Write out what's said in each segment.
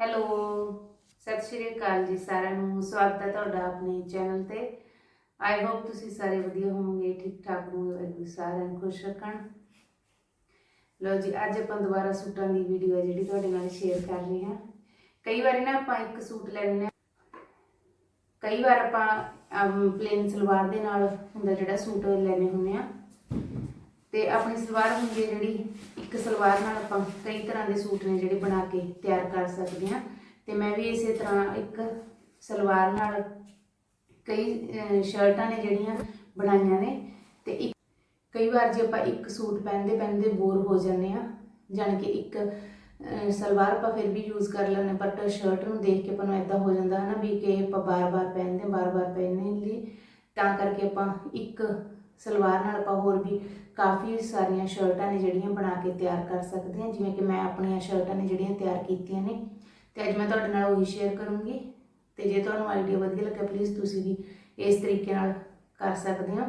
Hello, ਸਤਿ ਸ਼੍ਰੀ ਅਕਾਲ ਜੀ ਸਾਰਿਆਂ ਨੂੰ। ਸਵਾਗਤ ਹੈ ਤੁਹਾਡਾ ਆਪਣੇ ਚੈਨਲ ਤੇ। ਆਈ ਹੋਪ ਤੁਸੀਂ ਸਾਰੇ ਵਧੀਆ ਹੋਵੋਗੇ ਠੀਕ ਠਾਕ ਹੋਵੋਗੇ, ਵਾਹਿਗੁਰੂ ਸਾਰਿਆਂ ਨੂੰ ਖੁਸ਼ ਰੱਖਣ। ਲੋ ਜੀ, ਅੱਜ ਆਪਾਂ ਦੁਬਾਰਾ ਸੂਟਾਂ ਦੀ ਵੀਡੀਓ ਹੈ ਜਿਹੜੀ ਤੁਹਾਡੇ ਨਾਲ ਸ਼ੇਅਰ ਕਰ ਰਹੇ ਹਾਂ। ਕਈ ਵਾਰੀ ਨਾ ਆਪਾਂ ਇੱਕ ਸੂਟ ਲੈ ਲੈਂਦੇ ਹਾਂ। ਕਈ ਵਾਰ ਆਪਾਂ ਪਲੇਨ ਸਲਵਾਰ ਦੇ ਨਾਲ ਹੁੰਦਾ ਜਿਹੜਾ ਸੂਟ ਲੈਣੇ ਹੁੰਦੇ ਆ ਤੇ ਆਪਣੀ ਸਲਵਾਰ ਹੁੰਦੀ ਹੈ ਜਿਹੜੀ, ਇੱਕ ਸਲਵਾਰ ਨਾਲ ਆਪਾਂ ਕਈ ਤਰ੍ਹਾਂ ਦੇ ਸੂਟ ਨੇ ਜਿਹੜੇ ਬਣਾ ਕੇ ਤਿਆਰ ਕਰ ਸਕਦੇ ਹਾਂ। ਤੇ ਮੈਂ ਵੀ ਇਸੇ ਤਰ੍ਹਾਂ ਇੱਕ ਸਲਵਾਰ ਨਾਲ ਕਈ ਸ਼ਰਟਾਂ ਨੇ ਜਿਹੜੀਆਂ ਬਣਾਈਆਂ ਨੇ। ਤੇ ਇੱਕ, ਕਈ ਵਾਰ ਜੇ ਆਪਾਂ ਇੱਕ ਸੂਟ ਪਹਿਨਦੇ ਪਹਿਨਦੇ ਬੋਰ ਹੋ ਜਾਂਦੇ ਆ ਜਾਣੀ ਕਿ ਇੱਕ ਸਲਵਾਰ ਆਪਾਂ ਫਿਰ ਵੀ ਯੂਜ਼ ਕਰ ਲੈਂਦੇ ਬਟ ਸ਼ਰਟ ਨੂੰ ਦੇਖ ਕੇ ਆਪਾਂ ਨੂੰ ਇਦਾਂ ਹੋ ਜਾਂਦਾ ਹੈ ਨਾ ਵੀ ਕਿ ਆਪਾਂ ਬਾਰ-ਬਾਰ ਪਹਿਨਦੇ, ਬਾਰ-ਬਾਰ ਪਹਿਨਣ ਲਈ। ਤਾਂ ਕਰਕੇ ਆਪਾਂ ਇੱਕ ਸਲਵਾਰ ਨਾਲ ਆਪਾਂ ਹੋਰ ਵੀ ਕਾਫੀ ਸਾਰੀਆਂ ਸ਼ਰਟਾਂ ਨੇ ਜਿਹੜੀਆਂ ਬਣਾ ਕੇ ਤਿਆਰ ਕਰ ਸਕਦੇ ਹਾਂ। ਜਿਵੇਂ ਕਿ ਮੈਂ ਆਪਣੀਆਂ ਸ਼ਰਟਾਂ ਨੇ ਜਿਹੜੀਆਂ ਤਿਆਰ ਕੀਤੀਆਂ ਨੇ। ਤੇ ਅੱਜ ਮੈਂ ਤੁਹਾਡੇ ਨਾਲ ਉਹੀ ਸ਼ੇਅਰ ਕਰੂੰਗੀ। ਤੇ ਜੇ ਤੁਹਾਨੂੰ ਆਈਡੀਆ ਵਧੀਆ ਲੱਗਾ ਪਲੀਜ਼ ਤੁਸੀਂ ਵੀ ਇਸ ਤਰੀਕੇ ਨਾਲ ਕਰ ਸਕਦੇ ਹੋ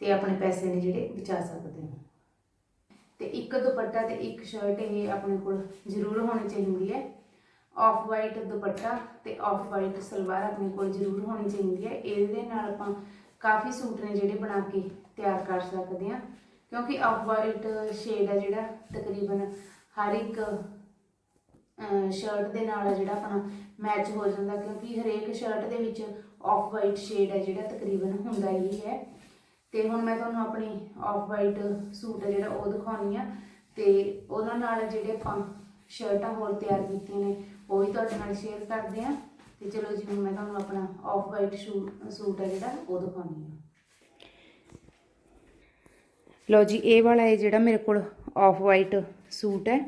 ਤੇ ਆਪਣੇ ਪੈਸੇ ਨੇ ਜਿਹੜੇ ਬਚਾ ਸਕਦੇ ਹੋ। ਤੇ ਇੱਕ ਦੁਪੱਟਾ ਤੇ ਇੱਕ ਸ਼ਰਟ ਇਹ ਆਪਣੇ ਕੋਲ ਜ਼ਰੂਰ ਹੋਣੀ ਚਾਹੀਦੀ ਹੈ। ਆਫ ਵਾਈਟ ਦੁਪੱਟਾ ਤੇ ਆਫ ਵਾਈਟ ਸਲਵਾਰ ਆਪਣੇ ਕੋਲ ਜ਼ਰੂਰ ਹੋਣੀ ਚਾਹੀਦੀ ਹੈ। ਇਹਦੇ ਨਾਲ ਆਪਾਂ ਕਾਫੀ ਸੂਟ ਨੇ ਜਿਹੜੇ ਬਣਾ ਕੇ ਤਿਆਰ ਕਰ ਸਕਦੇ ਹਾਂ, ਕਿਉਂਕਿ ਆਫ ਵਾਈਟ ਸ਼ੇਡ ਹੈ ਜਿਹੜਾ, ਤਕਰੀਬਨ ਹਰ ਇੱਕ ਸ਼ਰਟ ਦੇ ਨਾਲ ਜਿਹੜਾ ਆਪਣਾ ਮੈਚ ਹੋ ਜਾਂਦਾ, ਕਿਉਂਕਿ ਹਰੇਕ ਸ਼ਰਟ ਦੇ ਵਿੱਚ ਆਫ ਵਾਈਟ ਸ਼ੇਡ ਹੈ ਜਿਹੜਾ ਤਕਰੀਬਨ ਹੁੰਦਾ ਹੀ ਹੈ। ਤੇ ਹੁਣ ਮੈਂ ਤੁਹਾਨੂੰ ਆਪਣੀ ਆਫ ਵਾਈਟ ਸੂਟ ਹੈ ਜਿਹੜਾ ਉਹ ਦਿਖਾਉਣੀ ਆ, ਤੇ ਉਹਨਾਂ ਨਾਲ ਜਿਹੜੇ ਆਪਾਂ ਸ਼ਰਟਾਂ ਹੋਰ ਤਿਆਰ ਕੀਤੀਆਂ ਨੇ, ਉਹ ਵੀ ਤੁਹਾਡੇ ਨਾਲ ਸ਼ੇਅਰ ਕਰਦੇ ਆ ਤੇ ਚਲੋ ਜੀ ਹੁਣ ਮੈਂ ਤੁਹਾਨੂੰ ਆਪਣਾ ਆਫ ਵਾਈਟ ਸੂਟ ਹੈ ਜਿਹੜਾ, ਉਹ ਦਿਖਾਉਣੀ ਆ ਲਓ ਜੀ, ਇਹ ਵਾਲਾ ਹੈ ਜਿਹੜਾ ਮੇਰੇ ਕੋਲ ਆਫ ਵਾਈਟ ਸੂਟ ਹੈ।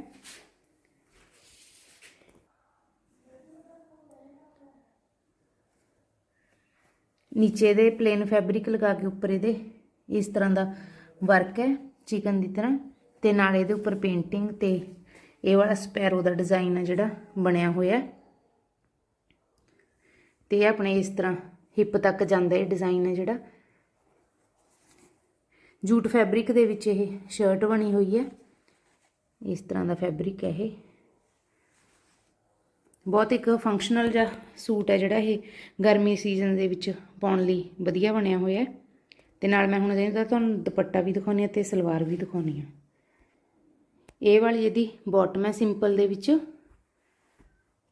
ਨੀਚੇ ਦੇ ਪਲੇਨ ਫੈਬਰਿਕ ਲਗਾ ਕੇ ਉੱਪਰ ਇਹਦੇ, ਇਸ ਤਰ੍ਹਾਂ ਦਾ ਵਰਕ ਹੈ ਚਿਕਨ ਦੀ ਤਰ੍ਹਾਂ। ਤੇ ਨਾਲ ਇਹਦੇ ਉੱਪਰ ਪੇਂਟਿੰਗ ਤੇ ਇਹ ਵਾਲਾ ਸਪੈਰੋ ਦਾ ਡਿਜ਼ਾਈਨ ਹੈ ਜਿਹੜਾ ਬਣਿਆ ਹੋਇਆ ਹੈ। ਤੇ ਇਹ ਆਪਣੇ ਇਸ ਤਰ੍ਹਾਂ ਹਿੱਪ ਤੱਕ ਜਾਂਦਾ ਇਹ ਡਿਜ਼ਾਈਨ ਹੈ ਜਿਹੜਾ। ਜੂਟ ਫੈਬਰਿਕ ਦੇ ਵਿੱਚ ਇਹ ਸ਼ਰਟ ਬਣੀ ਹੋਈ ਹੈ। ਇਸ ਤਰ੍ਹਾਂ ਦਾ ਫੈਬਰਿਕ ਹੈ ਇਹ। ਬਹੁਤ ਇੱਕ ਫੰਕਸ਼ਨਲ ਜਿਹਾ ਸੂਟ ਹੈ ਜਿਹੜਾ ਇਹ ਗਰਮੀ ਸੀਜ਼ਨ ਦੇ ਵਿੱਚ ਪਾਉਣ ਲਈ ਵਧੀਆ ਬਣਿਆ ਹੋਇਆ ਹੈ। ਤੇ ਨਾਲ ਮੈਂ ਹੁਣ ਇਹਦਾ ਤੁਹਾਨੂੰ ਦੁਪੱਟਾ ਵੀ ਦਿਖਾਉਣੀ ਹੈ ਤੇ ਸਲਵਾਰ ਵੀ ਦਿਖਾਉਣੀ ਹੈ। ਇਹ ਵਾਲੀ ਇਹਦੀ ਬਾਟਮ ਹੈ ਸਿੰਪਲ ਦੇ ਵਿੱਚ।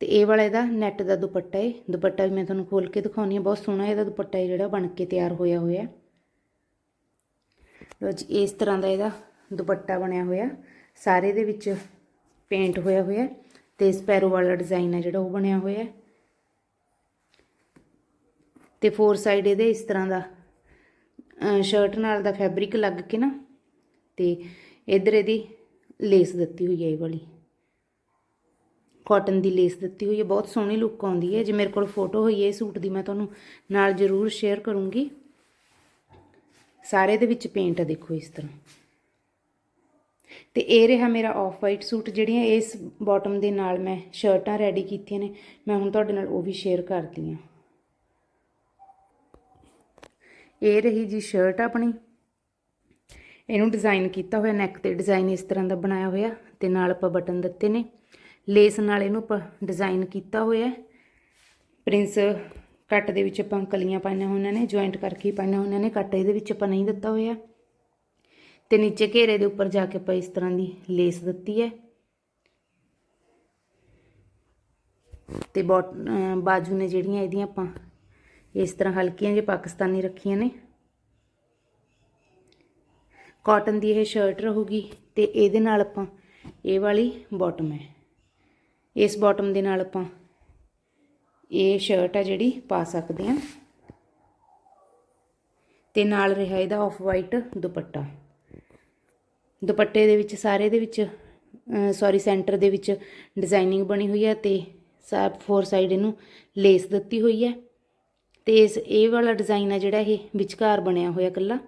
ਤੇ ਇਹ ਵਾਲਾ ਇਹਦਾ ਨੈਟ ਦਾ ਦੁਪੱਟਾ ਹੈ ਦੁਪੱਟਾ ਵੀ ਮੈਂ ਤੁਹਾਨੂੰ ਖੋਲ ਕੇ ਦਿਖਾਉਣੀ ਹੈ ਬਹੁਤ ਸੋਹਣਾ ਇਹਦਾ ਦੁਪੱਟਾ ਹੈ ਜਿਹੜਾ, ਬਣ ਕੇ ਤਿਆਰ ਹੋਇਆ ਹੋਇਆ। ਲੋ ਜੀ, ਇਸ ਤਰ੍ਹਾਂ ਦਾ ਇਹਦਾ ਦੁਪੱਟਾ ਬਣਿਆ ਹੋਇਆ। ਸਾਰੇ ਦੇ ਵਿੱਚ ਪੇਂਟ ਹੋਇਆ ਹੋਇਆ। ਹੈ ਤੇ ਸਪੈਰੋ ਵਾਲਾ ਡਿਜ਼ਾਈਨ ਹੈ ਜਿਹੜਾ, ਉਹ ਬਣਿਆ ਹੋਇਆ। ਹੈ ਤੇ ਫੋਰ ਸਾਈਡ ਇਹਦੇ ਇਸ ਤਰ੍ਹਾਂ ਦਾ ਸ਼ਰਟ ਨਾਲ ਦਾ ਫੈਬਰਿਕ ਲੱਗ ਕੇ ਨਾ, ਤੇ ਇਧਰ ਇਹਦੀ ਲੇਸ ਦਿੱਤੀ ਹੋਈ ਹੈ ਇਹ ਵਾਲੀ। ਕਾਟਨ ਦੀ ਲੇਸ ਦਿੱਤੀ ਹੋਈ ਹੈ, ਬਹੁਤ ਸੋਹਣੀ ਲੁੱਕ ਆਉਂਦੀ ਹੈ। ਜੇ ਮੇਰੇ ਕੋਲ ਫੋਟੋ ਹੋਈ ਹੈ ਇਹ ਸੂਟ ਦੀ, ਮੈਂ ਤੁਹਾਨੂੰ ਨਾਲ ਜ਼ਰੂਰ ਸ਼ੇਅਰ ਕਰੂੰਗੀ। ਸਾਰੇ ਦੇ ਵਿੱਚ ਪੇਂਟ ਦੇਖੋ ਇਸ ਤਰ੍ਹਾਂ। ਤੇ ਇਹ ਰਿਹਾ ਮੇਰਾ ਆਫ ਵਾਈਟ ਸੂਟ, ਜਿਹੜੀਆਂ ਇਸ ਬਾਟਮ ਦੇ ਨਾਲ ਮੈਂ ਸ਼ਰਟਾਂ ਰੈਡੀ ਕੀਤੀਆਂ ਨੇ, ਮੈਂ ਹੁਣ ਤੁਹਾਡੇ ਨਾਲ ਉਹ ਵੀ ਸ਼ੇਅਰ ਕਰਦੀ ਹਾਂ। ਇਹ ਰਹੀ ਜੀ ਸ਼ਰਟ ਆਪਣੀ। ਇਹਨੂੰ ਡਿਜ਼ਾਈਨ ਕੀਤਾ ਹੋਇਆ ਨੈਕ ਤੇ ਡਿਜ਼ਾਈਨ ਇਸ ਤਰ੍ਹਾਂ ਦਾ ਬਣਾਇਆ ਹੋਇਆ, ਤੇ ਨਾਲ ਆਪਾਂ ਬਟਨ ਦਿੱਤੇ ਨੇ। ਲੇਸ ਨਾਲ ਇਹਨੂੰ ਆਪਾਂ ਡਿਜ਼ਾਈਨ ਕੀਤਾ ਹੋਇਆ ਪ੍ਰਿੰਸ ਕੱਟ ਦੇ ਵਿੱਚ ਆਪਾਂ ਕਲੀਆਂ ਪਾਈਆਂ ਹੋਈਆਂ ਨੇ ਜੁਆਇੰਟ ਕਰਕੇ ਪਾਈਆਂ ਹੋਈਆਂ ਨੇ, ਕੱਟ ਇਹਦੇ ਵਿੱਚ ਆਪਾਂ ਨਹੀਂ ਦਿੱਤਾ ਹੋਇਆ। ਤੇ ਨੀਚੇ ਘੇਰੇ ਦੇ ਉੱਪਰ ਜਾ ਕੇ ਆਪਾਂ ਇਸ ਤਰ੍ਹਾਂ ਦੀ ਲੇਸ ਦਿੱਤੀ ਹੈ। ਤੇ ਬਾਜੂ ਨੇ ਜਿਹੜੀਆਂ ਇਹਦੀਆਂ ਆਪਾਂ ਇਸ ਤਰ੍ਹਾਂ ਹਲਕੀਆਂ ਜਿਹੀ ਪਾਕਿਸਤਾਨੀ ਰੱਖੀਆਂ ਨੇ। ਕਾਟਨ ਦੀ ਇਹ ਸ਼ਰਟ ਰਹੂਗੀ ਤੇ ਇਹਦੇ ਨਾਲ ਆਪਾਂ ਇਹ ਵਾਲੀ ਬਾਟਮ ਹੈ। ਇਸ ਬਾਟਮ ਦੇ ਨਾਲ ਆਪਾਂ ਇਹ ਸ਼ਰਟ ਆ ਜਿਹੜੀ ਪਾ ਸਕਦੇ ਹਾਂ। ਤੇ ਨਾਲ ਰਿਹਾ ਇਹਦਾ ਆਫ ਵਾਈਟ ਦੁਪੱਟਾ। ਦੁਪੱਟੇ ਦੇ ਵਿੱਚ ਸਾਰੇ ਦੇ ਵਿੱਚ ਸੌਰੀ ਸੈਂਟਰ ਦੇ ਵਿੱਚ ਡਿਜ਼ਾਈਨਿੰਗ ਬਣੀ ਹੋਈ ਹੈ ਤੇ ਸਾਬ ਫੋਰ ਸਾਈਡ ਇਹਨੂੰ ਲੇਸ ਦਿੱਤੀ ਹੋਈ ਹੈ। ਤੇ ਇਸ, ਇਹ ਵਾਲਾ ਡਿਜ਼ਾਈਨ ਆ ਜਿਹੜਾ ਇਹ ਵਿਚਕਾਰ ਬਣਿਆ ਹੋਇਆ ਕੱਲਾ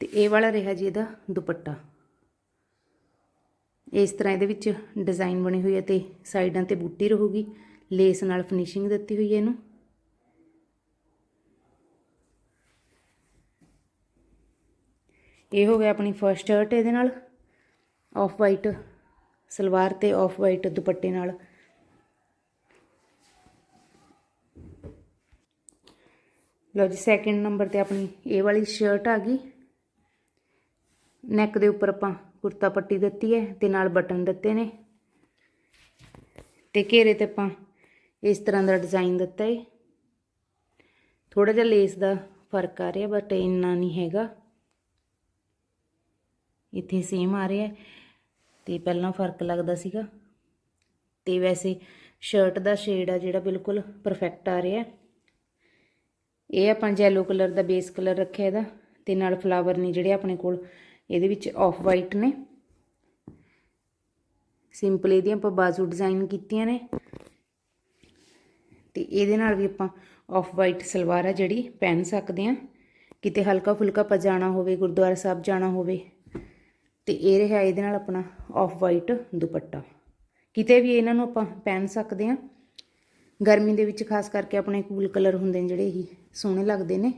ਤੇ ਇਹ ਵਾਲਾ ਰਿਹਾ ਜੀ ਇਹਦਾ ਦੁਪੱਟਾ। ਇਸ ਤਰ੍ਹਾਂ ਇਹਦੇ ਵਿੱਚ ਡਿਜ਼ਾਈਨ ਬਣੀ ਹੋਈ ਹੈ ਤੇ ਸਾਈਡਾਂ ਤੇ ਬੂਟੀ ਰਹੂਗੀ। ਲੇਸ ਨਾਲ ਫਿਨਿਸ਼ਿੰਗ ਦਿੱਤੀ ਹੋਈ ਹੈ ਇਹਨੂੰ। ਇਹ ਹੋ ਗਿਆ ਆਪਣੀ ਫਰਸਟ ਸ਼ਰਟ ਇਹਦੇ ਨਾਲ। ਆਫ ਵਾਈਟ ਸਲਵਾਰ ਤੇ ਆਫ ਵਾਈਟ ਦੁਪੱਟੇ ਨਾਲ। ਲਓ ਜੀ ਸੈਕਿੰਡ ਨੰਬਰ ਤੇ ਆਪਣੀ ਇਹ ਵਾਲੀ ਸ਼ਰਟ ਆ ਗਈ। ਨੈਕ ਦੇ ਉੱਪਰ ਆਪਾਂ ਕੁਰਤਾ ਪੱਟੀ ਦਿੱਤੀ ਹੈ ਤੇ ਨਾਲ ਬਟਨ ਦਿੱਤੇ ਨੇ। ਤੇ ਘੇਰੇ ਤੇ ਆਪਾਂ ਇਸ ਤਰ੍ਹਾਂ ਦਾ ਡਿਜ਼ਾਈਨ ਦਿੱਤਾ ਹੈ ਥੋੜਾ ਜਿਹਾ ਲੇਸ ਦਾ ਫ਼ਰਕ ਆ ਰਿਹਾ ਬਟ ਇੰਨਾ ਨਹੀਂ ਹੈਗਾ। ਇੱਥੇ ਸੇਮ ਆ ਰਿਹਾ ਹੈ ਤੇ ਪਹਿਲਾਂ ਫ਼ਰਕ ਲੱਗਦਾ ਸੀਗਾ। ਤੇ ਵੈਸੇ ਸ਼ਰਟ ਦਾ ਸ਼ੇਡ ਆ ਜਿਹੜਾ ਬਿਲਕੁਲ ਪਰਫੈਕਟ ਆ ਰਿਹਾ। ਇਹ ਆਪਾਂ ਜੈਲੋ ਕਲਰ ਦਾ ਬੇਸ ਕਲਰ ਰੱਖਿਆ ਇਹਦਾ ਤੇ ਨਾਲ ਫਲਾਵਰ ਨੇ ਜਿਹੜੇ ਆਪਣੇ ਕੋਲ ਇਹਦੇ ਵਿੱਚ ਆਫ ਵਾਈਟ ਨੇ। ਸਿੰਪਲ ਇਹਦੀਆਂ ਆਪਾਂ ਬਾਜ਼ੂ ਡਿਜ਼ਾਈਨ ਕੀਤੀਆਂ ਨੇ। ਤੇ ਇਹਦੇ ਨਾਲ ਵੀ ਆਪਾਂ ਆਫ ਵਾਈਟ ਸਲਵਾਰ ਆ ਜਿਹੜੀ ਪਹਿਨ ਸਕਦੇ ਆ ਕਿਤੇ ਹਲਕਾ ਫੁਲਕਾ ਆਪਾਂ ਜਾਣਾ ਹੋਵੇ, ਗੁਰਦੁਆਰਾ ਸਾਹਿਬ ਜਾਣਾ ਹੋਵੇ। ਤੇ ਇਹ ਰਿਹਾ ਇਹਦੇ ਨਾਲ ਆਪਣਾ ਆਫ ਵਾਈਟ ਦੁਪੱਟਾ। ਕਿਤੇ ਵੀ ਇਹਨਾਂ ਨੂੰ ਆਪਾਂ ਪਹਿਨ ਸਕਦੇ ਆ ਗਰਮੀ ਦੇ ਵਿੱਚ ਖਾਸ ਕਰਕੇ ਆਪਣੇ ਕੂਲ ਕਲਰ ਹੁੰਦੇ ਨੇ ਜਿਹੜੇ ਹੀ ਸੋਹਣੇ ਲੱਗਦੇ ਨੇ।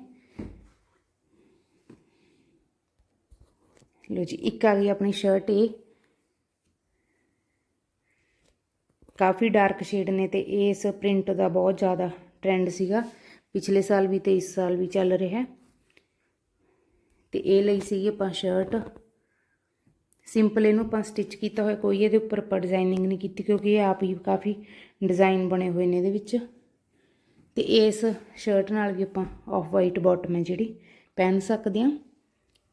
ਲੋ ਜੀ, ਇੱਕ ਆ ਗਈ ਆਪਣੀ ਸ਼ਰਟ ਇਹ। ਕਾਫੀ ਡਾਰਕ ਸ਼ੇਡ ਨੇ ਤੇ ਇਸ ਪ੍ਰਿੰਟ ਦਾ ਬਹੁਤ ਜ਼ਿਆਦਾ ਟ੍ਰੈਂਡ ਸੀਗਾ। ਪਿਛਲੇ ਸਾਲ ਵੀ ਤੇ ਇਸ ਸਾਲ ਵੀ ਚੱਲ ਰਿਹਾ। ਹੈ ਤੇ ਇਹ ਲਈ ਸੀਗੀ ਆਪਾਂ ਸ਼ਰਟ ਸਿੰਪਲ ਇਹਨੂੰ ਆਪਾਂ ਸਟਿਚ ਕੀਤਾ ਹੋਇਆ, ਕੋਈ ਇਹਦੇ ਉੱਪਰ ਆਪਾਂ ਡਿਜ਼ਾਈਨਿੰਗ ਨਹੀਂ ਕੀਤੀ ਕਿਉਂਕਿ ਇਹ ਆਪ ਹੀ ਕਾਫੀ ਡਿਜ਼ਾਈਨ ਬਣੇ ਹੋਏ ਨੇ ਇਹਦੇ ਵਿੱਚ। ਤੇ ਇਸ ਸ਼ਰਟ ਨਾਲ ਵੀ ਆਪਾਂ ਆਫ ਵਾਈਟ ਬਾਟਮ ਹੈ ਜਿਹੜੀ, ਪਹਿਨ ਸਕਦੇ ਹਾਂ।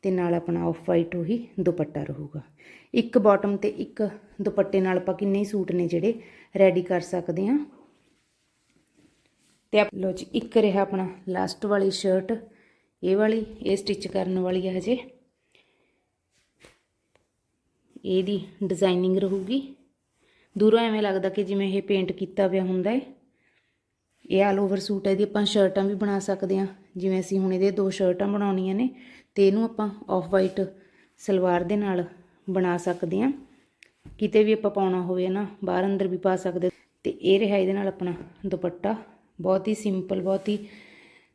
ਤੇ ਨਾਲ ਆਪਣਾ ਆਫ ਵਾਈਟ ਉਹੀ ਦੁਪੱਟਾ ਰਹੂਗਾ। ਇੱਕ ਬਾਟਮ ਤੇ ਇੱਕ ਦੁਪੱਟੇ ਨਾਲ ਆਪਾਂ ਕਿੰਨੇ ਸੂਟ ਨੇ ਜਿਹੜੇ ਰੈਡੀ ਕਰ ਸਕਦੇ ਹਾਂ। ਤੇ ਆਪ ਲੋ ਜੀ, ਇੱਕ ਰਿਹਾ ਆਪਣਾ ਲਾਸਟ ਵਾਲੀ ਸ਼ਰਟ ਇਹ ਵਾਲੀ, ਇਹ ਸਟਿਚ ਕਰਨ ਵਾਲੀ ਹੈ ਹਜੇ। ਇਹਦੀ ਡਿਜ਼ਾਈਨਿੰਗ ਰਹੂਗੀ। ਦੂਰੋਂ ਐਵੇਂ ਲੱਗਦਾ ਕਿ ਜਿਵੇਂ ਇਹ ਪੇਂਟ ਕੀਤਾ ਪਿਆ ਹੁੰਦਾ ਹੈ। ਇਹ ਆਲ ਓਵਰ ਸੂਟ ਹੈ, ਇਹਦੀ ਆਪਾਂ ਸ਼ਰਟਾਂ ਵੀ ਬਣਾ ਸਕਦੇ ਹਾਂ। ਜਿਵੇਂ ਅਸੀਂ ਹੁਣ ਇਹਦੇ ਦੋ ਸ਼ਰਟਾਂ ਬਣਾਉਣੀਆਂ ਨੇ ਤੇ ਇਹਨੂੰ ਆਪਾਂ ਆਫ ਵਾਈਟ ਸਲਵਾਰ ਦੇ ਨਾਲ ਬਣਾ ਸਕਦੇ ਹਾਂ। ਕਿਤੇ ਵੀ ਆਪਾਂ ਪਾਉਣਾ ਹੋਵੇ ਨਾ, ਬਾਹਰ ਅੰਦਰ ਵੀ ਪਾ ਸਕਦੇ ਤੇ ਇਹ ਰਿਹਾ ਇਹਦੇ ਨਾਲ ਆਪਣਾ ਦੁਪੱਟਾ। ਬਹੁਤ ਹੀ ਸਿੰਪਲ ਬਹੁਤ ਹੀ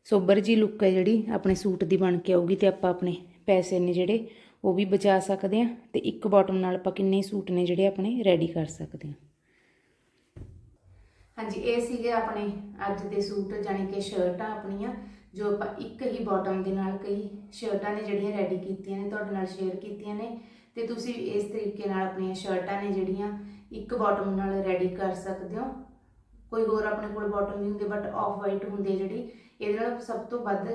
ਸੋਬਰ ਜੀ ਲੁੱਕ ਹੈ ਜਿਹੜੀ ਆਪਣੇ ਸੂਟ ਦੀ ਬਣ ਕੇ ਆਊਗੀ ਤੇ ਆਪਾਂ ਆਪਣੇ ਪੈਸੇ ਨੇ ਜਿਹੜੇ ਉਹ ਵੀ ਬਚਾ ਸਕਦੇ ਹਾਂ। ਤੇ ਇੱਕ ਬਾਟਮ ਨਾਲ ਆਪਾਂ ਕਿੰਨੇ ਸੂਟ ਨੇ ਜਿਹੜੇ ਆਪਣੇ ਰੈਡੀ ਕਰ ਸਕਦੇ ਹਾਂ। ਹਾਂਜੀ, ਇਹ ਸੀਗੇ ਆਪਣੇ ਅੱਜ ਦੇ ਸੂਟ ਜਾਨੀ ਕਿ ਸ਼ਰਟਾਂ ਆਪਣੀਆਂ। ਜੋ ਆਪਾਂ ਇੱਕ ਹੀ ਬਾਟਮ ਦੇ ਨਾਲ ਕਈ ਸ਼ਰਟਾਂ ਨੇ ਜਿਹੜੀਆਂ ਰੈਡੀ ਕੀਤੀਆਂ ਨੇ, ਤੁਹਾਡੇ ਨਾਲ ਸ਼ੇਅਰ ਕੀਤੀਆਂ ਨੇ, ਤੇ ਤੁਸੀਂ ਇਸ ਤਰੀਕੇ ਨਾਲ ਆਪਣੀਆਂ ਸ਼ਰਟਾਂ ਨੇ ਜਿਹੜੀਆਂ ਇੱਕ ਬਾਟਮ ਨਾਲ ਰੈਡੀ ਕਰ ਸਕਦੇ ਹੋ। ਕੋਈ ਹੋਰ ਆਪਣੇ ਕੋਲ ਬਾਟਮ ਵੀ ਹੁੰਦੇ ਬਟ ਆਫ ਵਾਈਟ ਹੁੰਦੇ ਜਿਹੜੀ, ਇਹਦੇ ਨਾਲ ਸਭ ਤੋਂ ਵੱਧ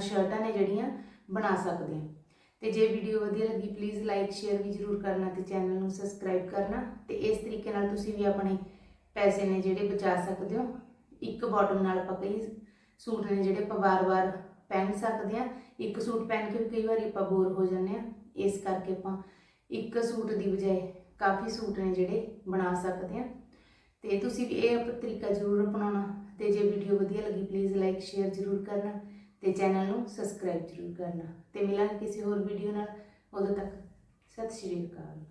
ਸ਼ਰਟਾਂ ਨੇ ਜਿਹੜੀਆਂ ਬਣਾ ਸਕਦੇ ਹਾਂ। ਤੇ ਜੇ ਵੀਡੀਓ ਵਧੀਆ ਲੱਗੀ ਪਲੀਜ਼ ਲਾਈਕ ਸ਼ੇਅਰ ਵੀ ਜ਼ਰੂਰ ਕਰਨਾ ਤੇ ਚੈਨਲ ਨੂੰ ਸਬਸਕ੍ਰਾਈਬ ਕਰਨਾ ਤੇ ਇਸ ਤਰੀਕੇ ਨਾਲ ਤੁਸੀਂ ਵੀ ਆਪਣੇ ਪੈਸੇ ਨੇ ਜਿਹੜੇ ਬਚਾ ਸਕਦੇ ਹੋ। ਇੱਕ ਬਾਟਮ ਨਾਲ ਆਪਾਂ ਕਈ ਸੂਟ ਨੇ ਜਿਹੜੇ ਆਪਾਂ ਵਾਰ-ਵਾਰ ਪਹਿਨ ਸਕਦੇ ਆ ਇੱਕ ਸੂਟ ਪਹਿਨ ਕੇ ਵੀ ਕਈ ਵਾਰੀ ਆਪਾਂ ਬੋਰ ਹੋ ਜਾਂਦੇ ਆ ਇਸ ਕਰਕੇ ਆਪਾਂ ਇੱਕ ਸੂਟ ਦੀ ਬਜਾਏ ਕਾਫੀ ਸੂਟ ਨੇ ਜਿਹੜੇ ਬਣਾ ਸਕਦੇ ਆ ਤੇ ਤੁਸੀਂ ਵੀ ਇਹ ਤਰੀਕਾ ਜ਼ਰੂਰ ਅਪਣਾਉਣਾ ਤੇ ਜੇ ਵੀਡੀਓ ਵਧੀਆ ਲੱਗੀ ਪਲੀਜ਼ ਲਾਈਕ ਸ਼ੇਅਰ ਜ਼ਰੂਰ ਕਰਨਾ ਤੇ ਚੈਨਲ ਨੂੰ ਸਬਸਕ੍ਰਾਈਬ ਜ਼ਰੂਰ ਕਰਨਾ। ਤੇ ਮਿਲਾਂਗੇ ਕਿਸੇ ਹੋਰ ਵੀਡੀਓ ਨਾਲ। ਉਦੋਂ ਤੱਕ ਸਤਿ ਸ਼੍ਰੀ ਅਕਾਲ।